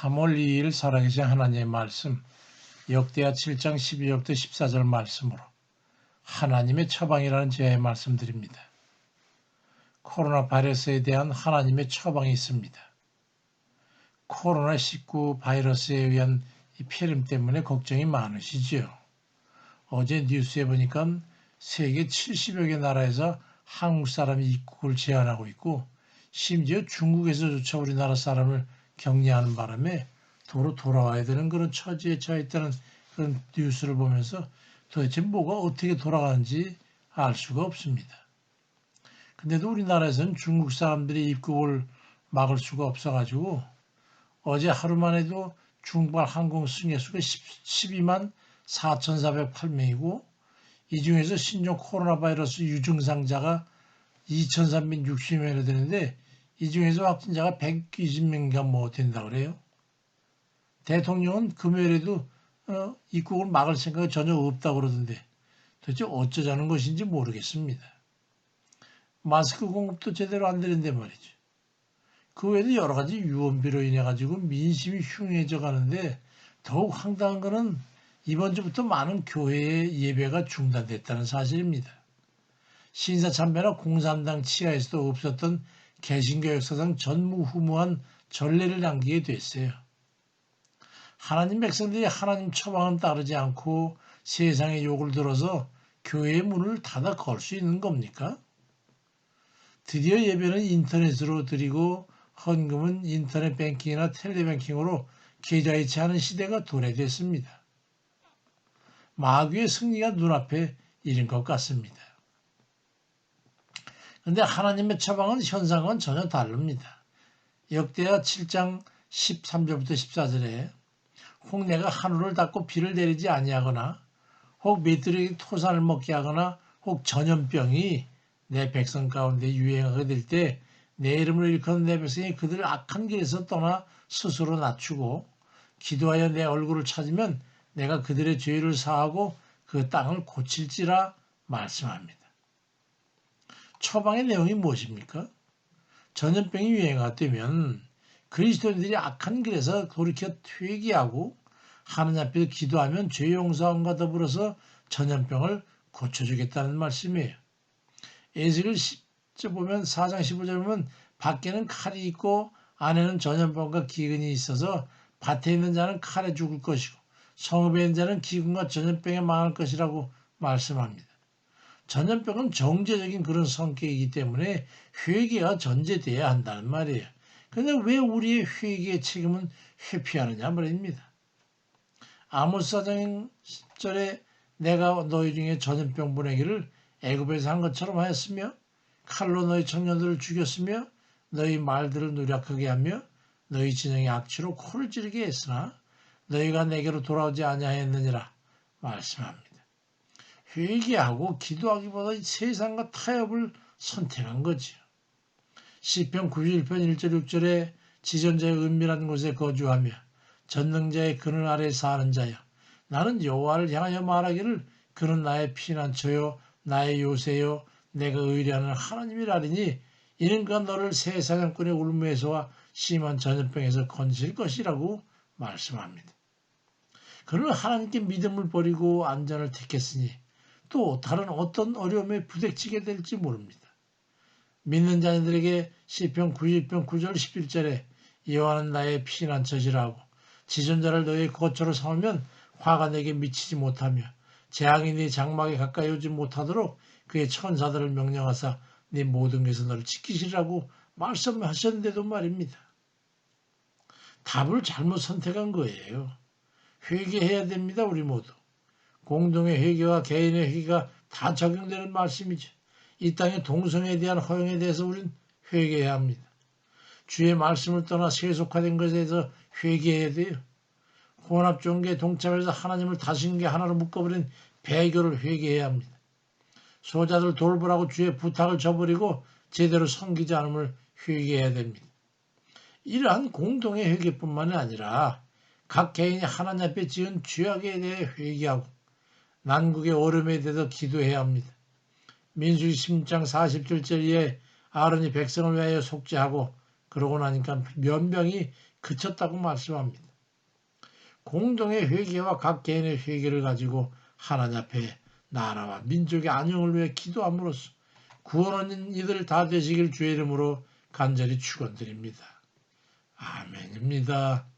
3월 2일 살아계신 하나님의 말씀 역대하 7장 12절부터 14절 말씀으로 하나님의 처방이라는 제의 말씀드립니다. 코로나 바이러스에 대한 하나님의 처방이 있습니다. 코로나19 바이러스에 의한 폐렴 때문에 걱정이 많으시지요. 어제 뉴스에 보니까 세계 70여 개 나라에서 한국 사람이 입국을 제한하고 있고 심지어 중국에서조차 우리나라 사람을 격리하는 바람에 도로 돌아와야 되는 그런 처지에 처했다는 그런 뉴스를 보면서 도대체 뭐가 어떻게 돌아가는지 알 수가 없습니다. 근데도 우리나라에서는 중국 사람들이 입국을 막을 수가 없어가지고 어제 하루만 해도 중발 항공 승객 수가 12만 4,408명이고 이 중에서 신종 코로나 바이러스 유증상자가 2,360명이나 되는데 이 중에서 확진자가 120명인가 뭐 된다 그래요. 대통령은 금요일에도 어, 입국을 막을 생각이 전혀 없다고 그러던데 도대체 어쩌자는 것인지 모르겠습니다. 마스크 공급도 제대로 안 되는데 말이죠. 그 외에도 여러 가지 유언비로 인해 가지고 민심이 흉해져 가는데 더욱 황당한 것은 이번 주부터 많은 교회의 예배가 중단됐다는 사실입니다. 신사 참배나 공산당 치하에서도 없었던 개신교 역사상 전무후무한 전례를 남기게 됐어요. 하나님 백성들이 하나님 처방은 따르지 않고 세상의 욕을 들어서 교회의 문을 닫아 걸 수 있는 겁니까? 드디어 예배는 인터넷으로 드리고 헌금은 인터넷 뱅킹이나 텔레뱅킹으로 계좌이체 하는 시대가 도래됐습니다. 마귀의 승리가 눈앞에 이른 것 같습니다. 근데 하나님의 처방은 현상은 전혀 다릅니다. 역대하 7장 13절부터 14절에 혹 내가 하늘을 닫고 비를 내리지 아니하거나 혹 메뚜기 토산을 먹게 하거나 혹 전염병이 내 백성 가운데 유행하게 될 때 내 이름을 일컫는 내 백성이 그들을 악한 길에서 떠나 스스로 낮추고 기도하여 내 얼굴을 찾으면 내가 그들의 죄를 사하고 그 땅을 고칠지라 말씀합니다. 처방의 내용이 무엇입니까? 전염병이 유행하 되면 그리스도인들이 악한 길에서 돌이켜 퇴기하고 하느님 앞에 기도하면 죄 용서함과 더불어서 전염병을 고쳐주겠다는 말씀이에요. 에스겔 10절 보면 4장 15절 보면 밖에는 칼이 있고 안에는 전염병과 기근이 있어서 밭에 있는 자는 칼에 죽을 것이고 성읍에 있는 자는 기근과 전염병에 망할 것이라고 말씀합니다. 전염병은 정제적인 그런 성격이기 때문에 회개가 전제돼야 한다는 말이에요. 그런데 왜 우리의 회개의 책임은 회피하느냐 말입니다. 아모스 사장 10절에 내가 너희 중에 전염병 보내기를 애굽에서 한 것처럼 하였으며 칼로 너희 청년들을 죽였으며 너희 말들을 누락하게 하며 너희 진영의 악취로 코를 찌르게 했으나 너희가 내게로 돌아오지 아니하였느니라 말씀합니다. 회개하고 기도하기보다 세상과 타협을 선택한 거지요. 시편 91편 1절 6절에 지존자의 은밀한 곳에 거주하며 전능자의 그늘 아래 사는 자여 나는 여호와를 향하여 말하기를 그는 나의 피난처요 나의 요새요 내가 의뢰하는 하나님이라리니 이는 그가 너를 새 사냥꾼의 울무에서와 심한 전염병에서 건질 것이라고 말씀합니다. 그는 하나님께 믿음을 버리고 안전을 택했으니 또 다른 어떤 어려움에 부닥치게 될지 모릅니다. 믿는 자녀들에게 시편 91편 9절 11절에 여호와는 나의 피난 처지라고 지존자를 너의 거처로 삼으면 화가 내게 미치지 못하며 재앙이 네 장막에 가까이 오지 못하도록 그의 천사들을 명령하사 네 모든 것에서 너를 지키시라고 말씀하셨는데도 말입니다. 답을 잘못 선택한 거예요. 회개해야 됩니다, 우리 모두. 공동의 회개와 개인의 회개가 다 적용되는 말씀이죠. 이 땅의 동성에 대한 허용에 대해서 우리는 회개해야 합니다. 주의 말씀을 떠나 세속화된 것에 대해서 회개해야 돼요. 혼합종교에 동참해서 하나님을 다신 게 하나로 묶어버린 배교를 회개해야 합니다. 소자들 돌보라고 주의 부탁을 저버리고 제대로 섬기지 않음을 회개해야 됩니다. 이러한 공동의 회개뿐만 아니라 각 개인이 하나님 앞에 지은 죄악에 대해 회개하고 난국의 얼음에 대해서 기도해야 합니다. 민수기 10장 40절째에 아론이 백성을 위하여 속죄하고 그러고 나니까 면병이 그쳤다고 말씀합니다. 공동의 회개와 각 개인의 회개를 가지고 하나님 앞에 나라와 민족의 안녕을 위해 기도함으로써 구원 얻는 이들 다 되시길 주의 이름으로 간절히 축원드립니다. 아멘입니다.